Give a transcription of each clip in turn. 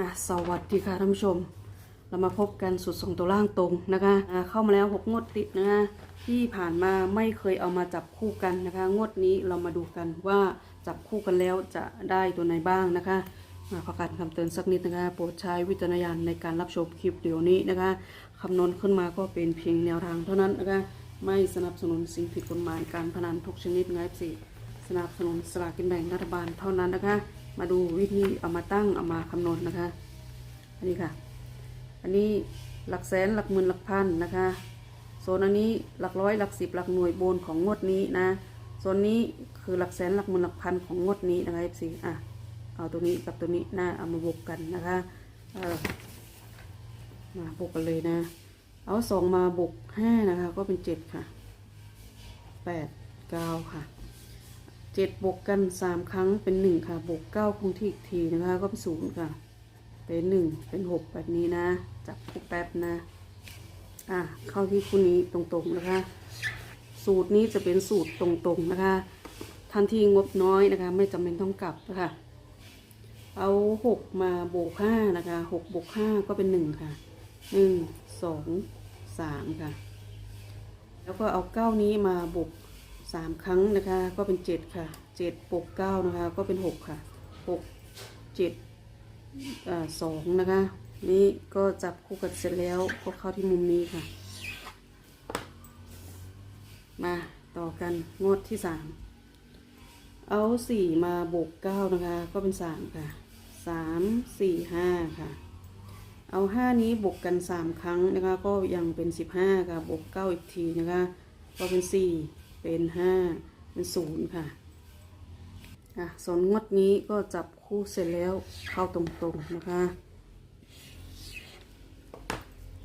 อะสวัสดีค่ะท่านผู้ชม เรามาพบกันสุดส่งตัวล่างตรงนะคะอะเข้ามาแล้วหกงวดติดนะคะที่ผ่านมาไม่เคยเอามาจับคู่กันนะคะ งวดนี้เรามาดูกันว่าจับคู่กันแล้วจะได้ตัวไหนบ้างนะคะมาประกาศคำเตือนสักนิดนะคะโปรดใช้วิจารณญาณในการรับชมคลิปเดี๋ยวนี้นะคะคำนวณขึ้นมาก็เป็นเพียงแนวทางเท่านั้นนะคะไม่สนับสนุนสิ่งผิดกฎหมายการพนันทุกชนิดนะคะสิสนับสนุนสลากกินแบ่งรัฐบาลเท่านั้นนะคะ มาดูวิธีเอามาตั้งเอามาคำนวณนะคะ อันนี้ค่ะ อันนี้หลักแสนหลักหมื่นหลักพันนะคะโซนอันนี้หลักร้อยหลักสิบหลักหน่วยบนของงวดนี้นะโซนนี้คือหลักแสนหลักหมื่นหลักพันของงวดนี้นะคะ FC อะเอาตัวนี้กับตัวนี้นะเอามาบวกกันนะคะเออมาบวกกันเลยนะ เอาสองมาบวกห้านะคะ ก็เป็นเจ็ดค่ะแปดเก้าค่ะ เจ็ดบวกกันสามครั้งเป็นหนึ่งค่ะ บวกเก้าคงที่อีกทีนะคะ ก็เป็นศูนย์ค่ะ เป็นหนึ่งเป็นหกแบบนี้นะ จับคู่แป๊บนะ อะ เข้าที่คู่นี้ตรงๆนะคะ สูตรนี้จะเป็นสูตรตรงๆนะคะ ทันทีงบน้อยนะคะ ไม่จำเป็นต้องกลับนะคะ เอาหกมาบวกห้านะคะหกบวกห้าก็เป็นหนึ่งค่ะหนึ่งสองสามค่ะ แล้วก็เอาเก้านี้มาบวก สามครั้งนะคะก็เป็นเจ็ดค่ะเจ็ดบวกเก้านะคะก็เป็นหกค่ะหกเจ็ดอ่าสองนะคะนี่ก็จับคู่กันเสร็จแล้วก็เข้าที่มุมนี้ค่ะ มาต่อกันงวดที่สามเอาสี่มาบวกเก้านะคะ ก็เป็นสามค่ะสามสี่ห้าค่ะ เอาห้านี้บวกกันสามครั้งนะคะ ก็ยังเป็นสิบห้าค่ะบวกเก้าอีกทีนะคะ ก็เป็นสี่ เป็นห้าเป็นศูนย์ค่ะอะส่วนงวดนี้ก็จับคู่เสร็จแล้วเข้าตรงๆนะคะ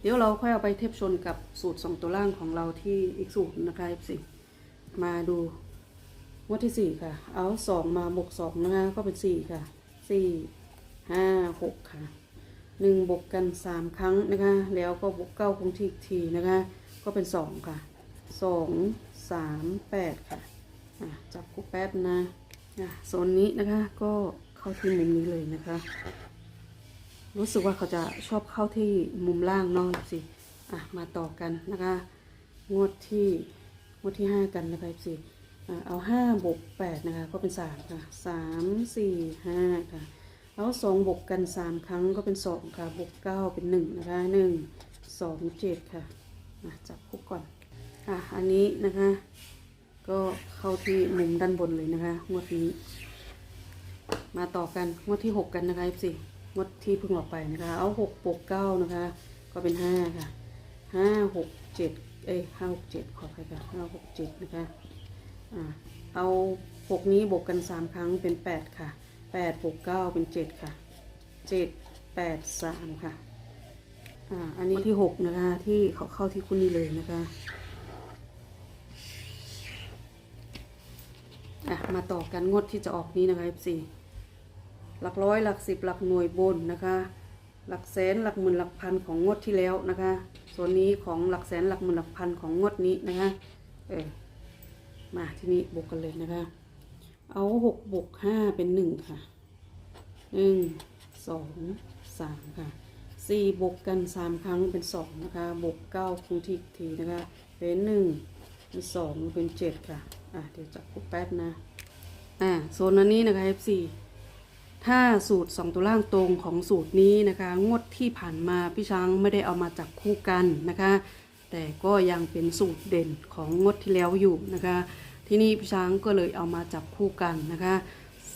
เดี๋ยวเราค่อยเอาไปเทียบชนกับสูตรสองตัวล่างของเราที่อีกสูตรนะคะสิมาดูงวดที่สี่ค่ะ เอาสองมาบวกสองนะคะก็เป็นสี่ค่ะสี่ห้าหกค่ะหนึ่งบวกกันสามครั้งนะคะ แล้วก็บวกเก้าคงที่อีกทีนะคะ ก็เป็นสองค่ะสอง สามแปดค่ะจับคู่แป๊บนะโซนนี้นะคะก็เข้าที่มุมนี้เลยนะคะ รู้สึกว่าเขาจะชอบเข้าที่มุมล่างนอะสิอะมาต่อกันนะคะ งวดที่งวดที่ห้ากันนะคะสิอะเอาห้าบวกแปดนะคะ ก็เป็นสามค่ะสามสี่ห้าค่ะแล้วสองบวกกันสามครั้งก็เป็นสองค่ะบวกเก้าเป็นหนึ่งนะคะหนึ่งสองเจ็ดค่ะจับคู่ก่อน อะ อันนี้นะคะ ก็เข้าที่มุมด้านบนเลยนะคะงวดนี้ มาต่อกันงวดที่หกกันนะคะสิงวดที่เพิ่งออกไปนะคะ เอาหกบวกเก้านะคะ ก็เป็นห้าค่ะห้าหกเจ็ดเอ้ยห้าหกเจ็ดขอไปค่ะห้าหกเจ็ดนะคะอ่าเอาหกนี้บวกกันสามครั้งเป็นแปดค่ะแปดบวกเก้าเป็นเจ็ดค่ะเจ็ดแปดสามค่ะอ่าอันนี้ที่หกนะคะที่เขาเข้าที่คุณนี่เลยนะคะ อะมาต่อกันงดที่จะออกนี้นะคะ F4 หลักร้อยหลักสิบหลักหน่วยบนนะคะ หลักแสนหลักหมื่นหลักพันของงดที่แล้วนะคะ ส่วนนี้ของหลักแสนหลักหมื่นหลักพันของงดนี้นะคะเออมาที่นี่บวกกันเลยนะคะ เอาหกบวกห้าเป็นหนึ่งค่ะหนึ่งสองสามค่ะสี่บวกกันสามครั้งเป็นสองนะคะบวกเก้าคงที่ทีนะคะเป็นหนึ่งเป็นสองเป็นเจ็ดค่ะ อะเดี๋ยวจับคู่แป๊บนะอ่าโซนอันนี้นะคะ F4 ถ้าสูตรสองตัวล่างตรงของสูตรนี้นะคะ งวดที่ผ่านมาพี่ช้างไม่ได้เอามาจับคู่กันนะคะ แต่ก็ยังเป็นสูตรเด่นของงวดที่แล้วอยู่นะคะ ที่นี่พี่ช้างก็เลยเอามาจับคู่กันนะคะ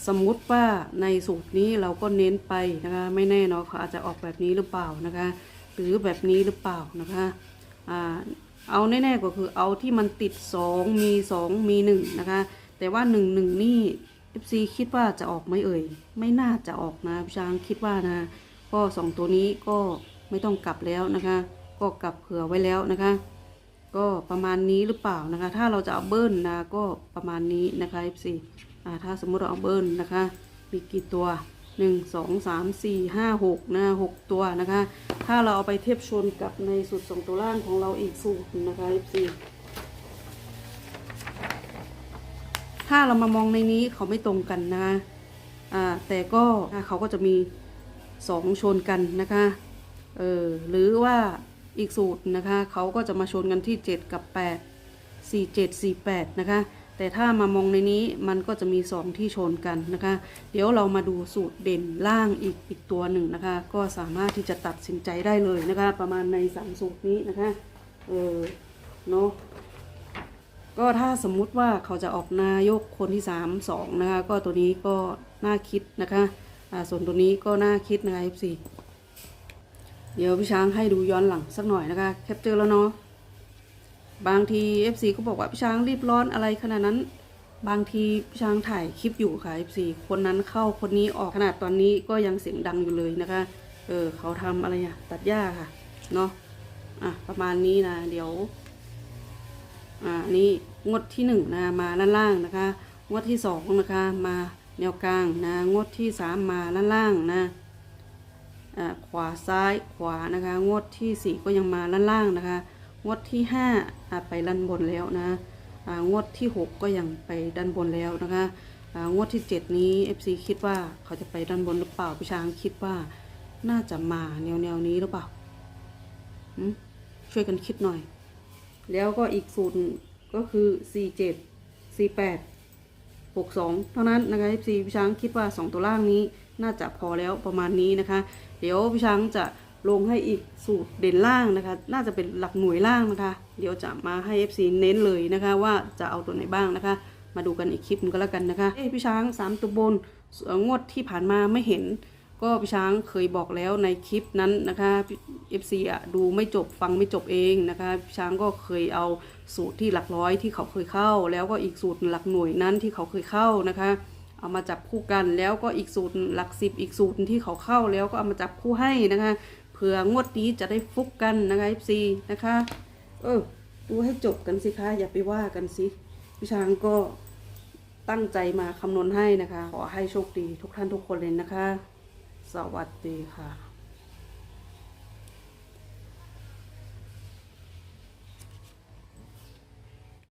สมมุติว่าในสูตรนี้เราก็เน้นไปนะคะ ไม่แน่เนาะเขาอาจจะออกแบบนี้หรือเปล่านะคะ หรือแบบนี้หรือเปล่านะคะอ่า เอาแน่ๆก็คือเอาที่มันติด 2 มี 2 มี 1 นะคะ แต่ว่า 1 1 นี่ FC คิดว่าจะออกไหมเอ่ย ไม่น่าจะออกนะพี่ช้างคิดว่านะ ก็ 2 ตัวนี้ก็ไม่ต้องกลับแล้วนะคะ ก็กลับเผื่อไว้แล้วนะคะ ก็ประมาณนี้หรือเปล่านะคะ ถ้าเราจะเอาเบิ้ลนะก็ประมาณนี้นะคะ FC อ่าถ้าสมมุติเราเอาเบิ้ลนะคะ มีกี่ตัว 1 2 3 4 5 6นะ6ตัวนะคะ ถ้าเราเอาไปเทียบชนกับในสูตรสองตัวล่างของเราอีกสูตรนะคะ FC ถ้าเรามามองในนี้เขาไม่ตรงกันนะคะอ่าแต่ก็เขาก็จะมีสองชนกันนะคะเออหรือว่าอีกสูตรนะคะ เขาก็จะมาชนกันที่ 7 กับ 8 4 7 4 8 นะคะ แต่ถ้ามามองในนี้มันก็จะมี 2 ที่ชนกันนะคะ เดี๋ยวเรามาดูสูตรเด่นล่างอีกอีกตัวหนึ่งนะคะ ก็สามารถที่จะตัดสินใจได้เลยนะคะ ประมาณในสามสูตรนี้นะคะเออเนาะก็ถ้าสมมุติว่าเขาจะออกนายกคนที่3 2นะคะ ก็ตัวนี้ก็น่าคิดนะคะอ่าส่วนตัวนี้ก็น่าคิดนะคะ F4 เดี๋ยวพี่ช้างให้ดูย้อนหลังสักหน่อยนะคะแคปเจอร์แล้วเนาะ บางที F4 ก็บอกว่าพี่ช้างรีบร้อนอะไรขนาดนั้น บางทีพี่ช้างถ่ายคลิปอยู่ค่ะ F4 คนนั้นเข้าคนนี้ออกขนาดตอนนี้ก็ยังเสียงดังอยู่เลยนะคะ เออเขาทำอะไรอะตัดหญ้าค่ะ เนาะอะประมาณนี้นะ เดี๋ยว อ่าอันนี้งวดที่หนึ่งนะมาด้านล่างนะคะ งวดที่สองนะคะมาแนวกลางนะ งวดที่สามมาด้านล่างนะอ่าขวาซ้ายขวานะคะ งวดที่สี่ก็ยังมาด้านล่างนะคะ งวดที่ห้าไปด้านบนแล้วนะงวดที่หกก็ยังไปด้านบนแล้วนะคะงวดที่เจ็ดนี้ FC คิดว่าเขาจะไปด้านบนหรือเปล่าพี่ช้างคิดว่าน่าจะมาแนวแนวนี้หรือเปล่าช่วยกันคิดหน่อย แล้วก็อีกสูตรก็คือ 47 48 62 เท่านั้นนะคะ FC พี่ช้างคิดว่า 2 ตัวล่างนี้น่าจะพอแล้วประมาณนี้นะคะ เดี๋ยวพี่ช้างจะ ลงให้อีกสูตรเด่นล่างนะคะ น่าจะเป็นหลักหน่วยล่างนะคะ เดี๋ยวจะมาให้ FC เน้นเลยนะคะ ว่าจะเอาตัวไหนบ้างนะคะ มาดูกันอีกคลิปนึงก็แล้วกันนะคะ เอ้พี่ช้าง 3 ตัวบนงวดที่ผ่านมาไม่เห็น ก็พี่ช้างเคยบอกแล้วในคลิปนั้นนะคะ FC อะดูไม่จบฟังไม่จบเองนะคะพี่ช้างก็เคยเอาสูตรที่หลักร้อยที่เขาเคยเข้า แล้วก็อีกสูตรหลักหน่วยนั้นที่เขาเคยเข้านะคะเอามาจับคู่กันแล้วก็อีกสูตรหลักสิบอีกสูตรที่เขาเข้าแล้วก็เอามาจับคู่ให้นะคะ เผื่องวดนี้จะได้ฟุกกันนะคะ FC นะคะ เออดูให้จบกันสิคะอย่าไปว่ากันสิพี่ช้างก็ตั้งใจมาคำนวณให้นะคะ ขอให้โชคดีทุกท่านทุกคนเลยนะคะ สวัสดีค่ะ